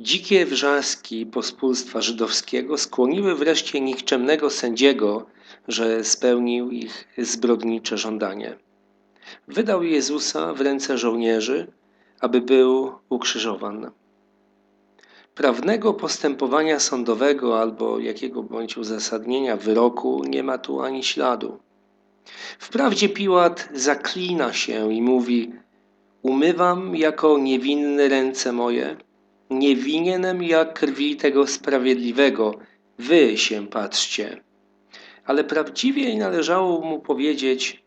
Dzikie wrzaski pospólstwa żydowskiego skłoniły wreszcie nikczemnego sędziego, że spełnił ich zbrodnicze żądanie. Wydał Jezusa w ręce żołnierzy, aby był ukrzyżowany. Prawnego postępowania sądowego albo jakiego bądź uzasadnienia wyroku nie ma tu ani śladu. Wprawdzie Piłat zaklina się i mówi: Umywam jako niewinny ręce moje, nie winienem jak krwi tego sprawiedliwego, wy się patrzcie. Ale prawdziwie należało mu powiedzieć: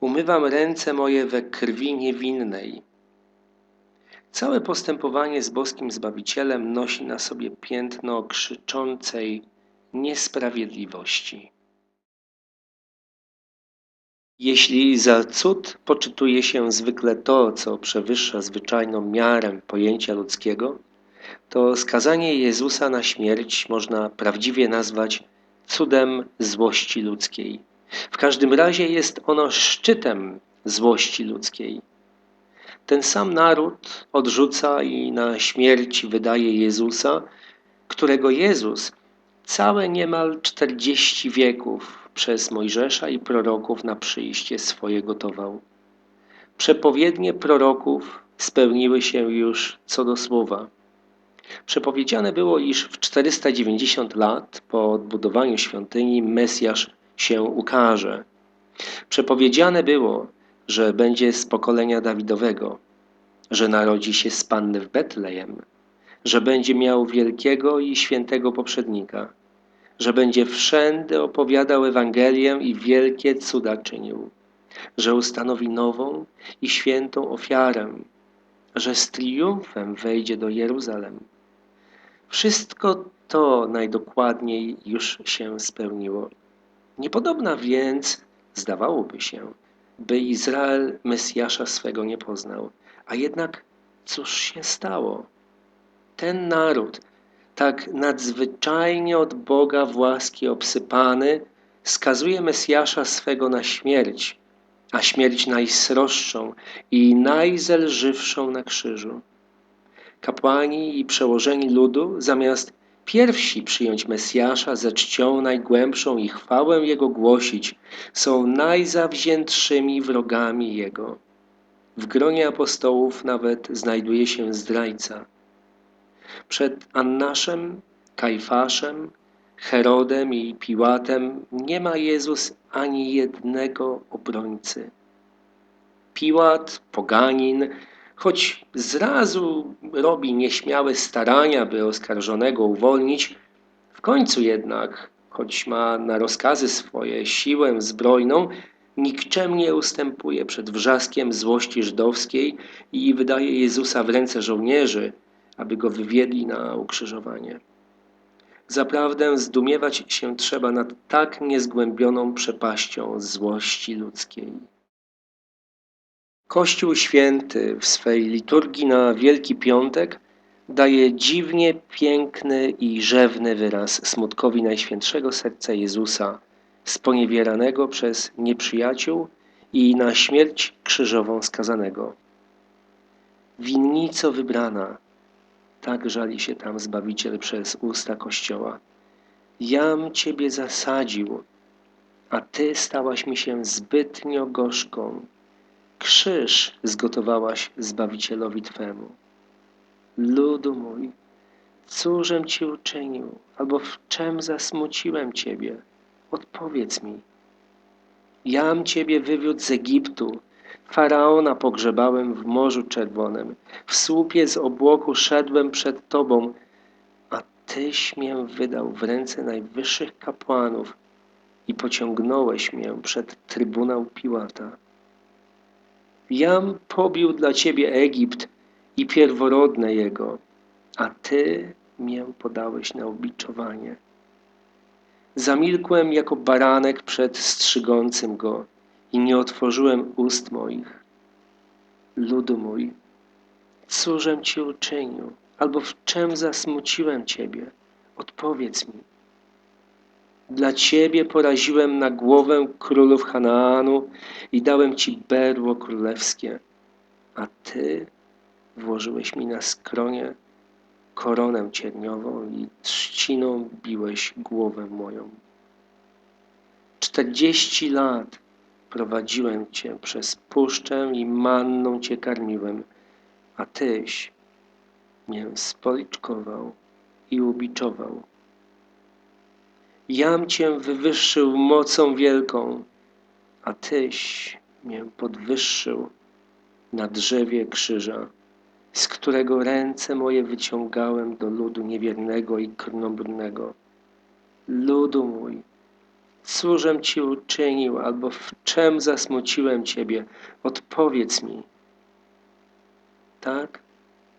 Umywam ręce moje we krwi niewinnej. Całe postępowanie z boskim Zbawicielem nosi na sobie piętno krzyczącej niesprawiedliwości. Jeśli za cud poczytuje się zwykle to, co przewyższa zwyczajną miarę pojęcia ludzkiego, to skazanie Jezusa na śmierć można prawdziwie nazwać cudem złości ludzkiej. W każdym razie jest ono szczytem złości ludzkiej. Ten sam naród odrzuca i na śmierć wydaje Jezusa, którego Jezus całe niemal czterdzieści wieków przez Mojżesza i proroków na przyjście swoje gotował. Przepowiednie proroków spełniły się już co do słowa. Przepowiedziane było, iż w 490 lat po odbudowaniu świątyni Mesjasz się ukaże. Przepowiedziane było, że będzie z pokolenia Dawidowego, że narodzi się z Panny w Betlejem, że będzie miał wielkiego i świętego poprzednika, że będzie wszędy opowiadał Ewangelię i wielkie cuda czynił, że ustanowi nową i świętą ofiarę, że z triumfem wejdzie do Jeruzalem. Wszystko to najdokładniej już się spełniło. Niepodobna więc, zdawałoby się, by Izrael Mesjasza swego nie poznał. A jednak cóż się stało? Ten naród, tak nadzwyczajnie od Boga w łaski obsypany, skazuje Mesjasza swego na śmierć, a śmierć najsroższą i najzelżywszą na krzyżu. Kapłani i przełożeni ludu, zamiast pierwsi przyjąć Mesjasza ze czcią najgłębszą i chwałę Jego głosić, są najzawziętszymi wrogami Jego. W gronie apostołów nawet znajduje się zdrajca. Przed Annaszem, Kajfaszem, Herodem i Piłatem nie ma Jezus ani jednego obrońcy. Piłat, poganin, choć zrazu robi nieśmiałe starania, by oskarżonego uwolnić, w końcu jednak, choć ma na rozkazy swoje siłę zbrojną, nikczemnie ustępuje przed wrzaskiem złości żydowskiej i wydaje Jezusa w ręce żołnierzy, aby go wywiedli na ukrzyżowanie. Zaprawdę zdumiewać się trzeba nad tak niezgłębioną przepaścią złości ludzkiej. Kościół Święty w swej liturgii na Wielki Piątek daje dziwnie piękny i rzewny wyraz smutkowi Najświętszego Serca Jezusa, sponiewieranego przez nieprzyjaciół i na śmierć krzyżową skazanego. Winnico wybrana, tak żali się tam Zbawiciel przez usta Kościoła. Jam Ciebie zasadził, a Ty stałaś mi się zbytnio gorzką. Krzyż zgotowałaś Zbawicielowi Twemu. Ludu mój, cóżem Ci uczynił, albo w czem zasmuciłem Ciebie? Odpowiedz mi. Jam Ciebie wywiódł z Egiptu, Faraona pogrzebałem w Morzu Czerwonym, w słupie z obłoku szedłem przed Tobą, a Tyś mię wydał w ręce najwyższych kapłanów i pociągnąłeś mię przed Trybunał Piłata. Jam pobił dla Ciebie Egipt i pierworodne jego, a Ty mię podałeś na obliczowanie. Zamilkłem jako baranek przed strzygącym go i nie otworzyłem ust moich. Ludu mój, cóżem Ci uczynił, albo w czym zasmuciłem Ciebie? Odpowiedz mi. Dla Ciebie poraziłem na głowę królów Hanaanu i dałem Ci berło królewskie, a Ty włożyłeś mi na skronie koronę cierniową i trzciną biłeś głowę moją. Czterdzieści lat prowadziłem Cię przez puszczę i manną Cię karmiłem, a Tyś mię spoliczkował i ubiczował. Jam Cię wywyższył mocą wielką, a Tyś mię podwyższył na drzewie krzyża, z którego ręce moje wyciągałem do ludu niewiernego i krnąbrnego. Ludu mój, cóżem Ci uczynił, albo w czem zasmuciłem Ciebie? Odpowiedz mi. Tak,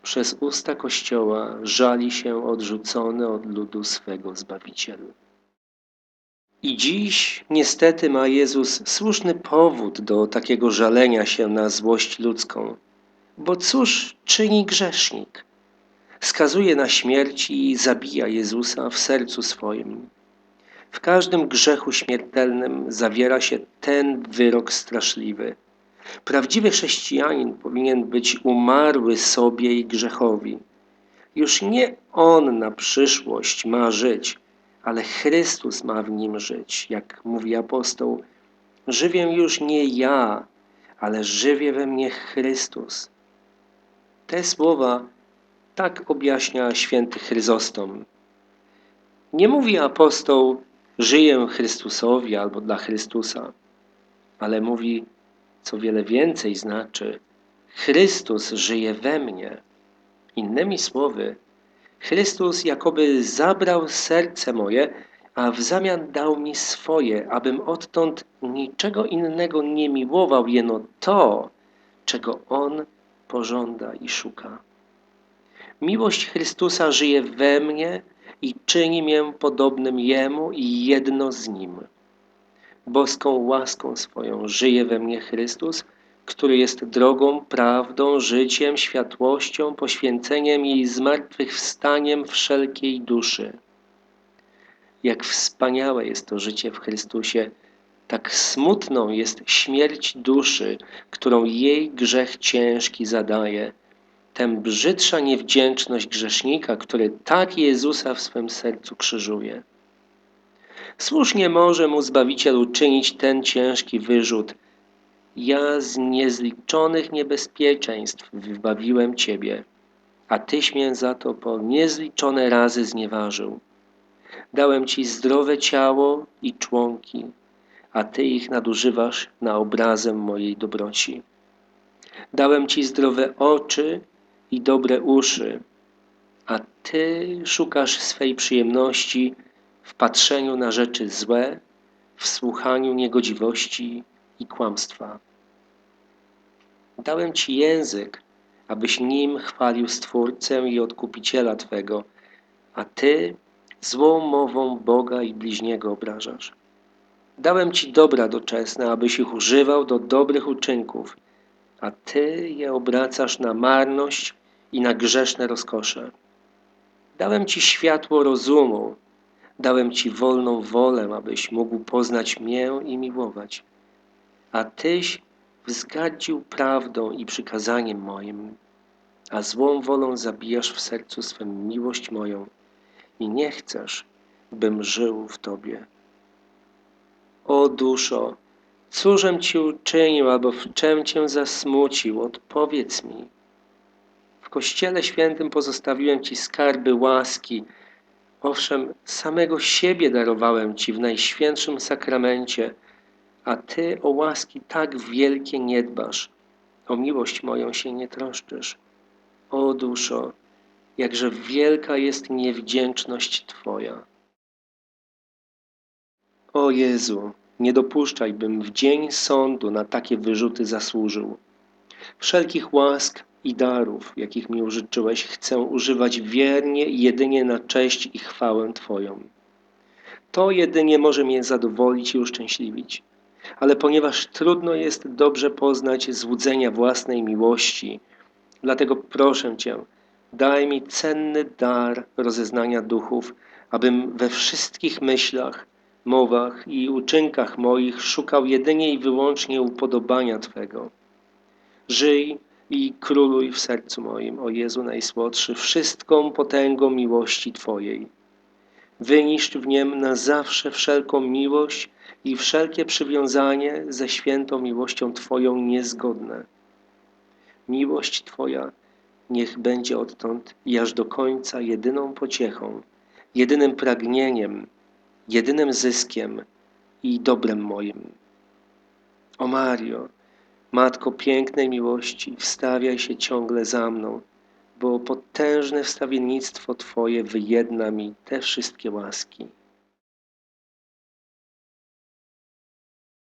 przez usta Kościoła żali się odrzucony od ludu swego Zbawiciel. I dziś niestety ma Jezus słuszny powód do takiego żalenia się na złość ludzką. Bo cóż czyni grzesznik? Skazuje na śmierć i zabija Jezusa w sercu swoim. W każdym grzechu śmiertelnym zawiera się ten wyrok straszliwy. Prawdziwy chrześcijanin powinien być umarły sobie i grzechowi. Już nie on na przyszłość ma żyć, ale Chrystus ma w nim żyć. Jak mówi apostoł, żywię już nie ja, ale żywie we mnie Chrystus. Te słowa tak objaśnia święty Chryzostom. Nie mówi apostoł, żyję Chrystusowi albo dla Chrystusa, ale mówi, co wiele więcej znaczy, Chrystus żyje we mnie. Innymi słowy, Chrystus jakoby zabrał serce moje, a w zamian dał mi swoje, abym odtąd niczego innego nie miłował, jeno to, czego On pożąda i szuka. Miłość Chrystusa żyje we mnie i czyni mię podobnym Jemu i jedno z Nim. Boską łaską swoją żyje we mnie Chrystus, który jest drogą, prawdą, życiem, światłością, poświęceniem i zmartwychwstaniem wszelkiej duszy. Jak wspaniałe jest to życie w Chrystusie, tak smutną jest śmierć duszy, którą jej grzech ciężki zadaje, tem brzydsza niewdzięczność grzesznika, który tak Jezusa w swym sercu krzyżuje. Słusznie może mu Zbawiciel uczynić ten ciężki wyrzut. Ja z niezliczonych niebezpieczeństw wybawiłem Ciebie, a Tyś mnie za to po niezliczone razy znieważył. Dałem Ci zdrowe ciało i członki, a Ty ich nadużywasz na obrazę mojej dobroci. Dałem Ci zdrowe oczy i dobre uszy, a Ty szukasz swej przyjemności w patrzeniu na rzeczy złe, w słuchaniu niegodziwości i kłamstwa. Dałem Ci język, abyś nim chwalił Stwórcę i Odkupiciela Twego, a Ty złą mową Boga i bliźniego obrażasz. Dałem Ci dobra doczesne, abyś ich używał do dobrych uczynków, a Ty je obracasz na marność i na grzeszne rozkosze. Dałem Ci światło rozumu, dałem Ci wolną wolę, abyś mógł poznać mię i miłować. A Tyś wzgardził prawdą i przykazaniem moim, a złą wolą zabijasz w sercu swym miłość moją i nie chcesz, bym żył w Tobie. O duszo, cóżem Ci uczynił, albo w czym Cię zasmucił? Odpowiedz mi. W Kościele Świętym pozostawiłem Ci skarby łaski. Owszem, samego siebie darowałem Ci w Najświętszym Sakramencie, a Ty o łaski tak wielkie nie dbasz, o miłość moją się nie troszczysz. O duszo, jakże wielka jest niewdzięczność Twoja. O Jezu, nie dopuszczaj, bym w dzień sądu na takie wyrzuty zasłużył. Wszelkich łask i darów, jakich mi użyczyłeś, chcę używać wiernie i jedynie na cześć i chwałę Twoją. To jedynie może mnie zadowolić i uszczęśliwić. Ale ponieważ trudno jest dobrze poznać złudzenia własnej miłości, dlatego proszę Cię, daj mi cenny dar rozeznania duchów, abym we wszystkich myślach, mowach i uczynkach moich szukał jedynie i wyłącznie upodobania Twego. Żyj i króluj w sercu moim, o Jezu Najsłodszy, wszystką potęgą miłości Twojej. Wyniszcz w niem na zawsze wszelką miłość i wszelkie przywiązanie ze świętą miłością Twoją niezgodne. Miłość Twoja niech będzie odtąd i aż do końca jedyną pociechą, jedynym pragnieniem, jedynym zyskiem i dobrem moim. O Mario, Matko pięknej miłości, wstawiaj się ciągle za mną, bo potężne wstawiennictwo Twoje wyjedna mi te wszystkie łaski.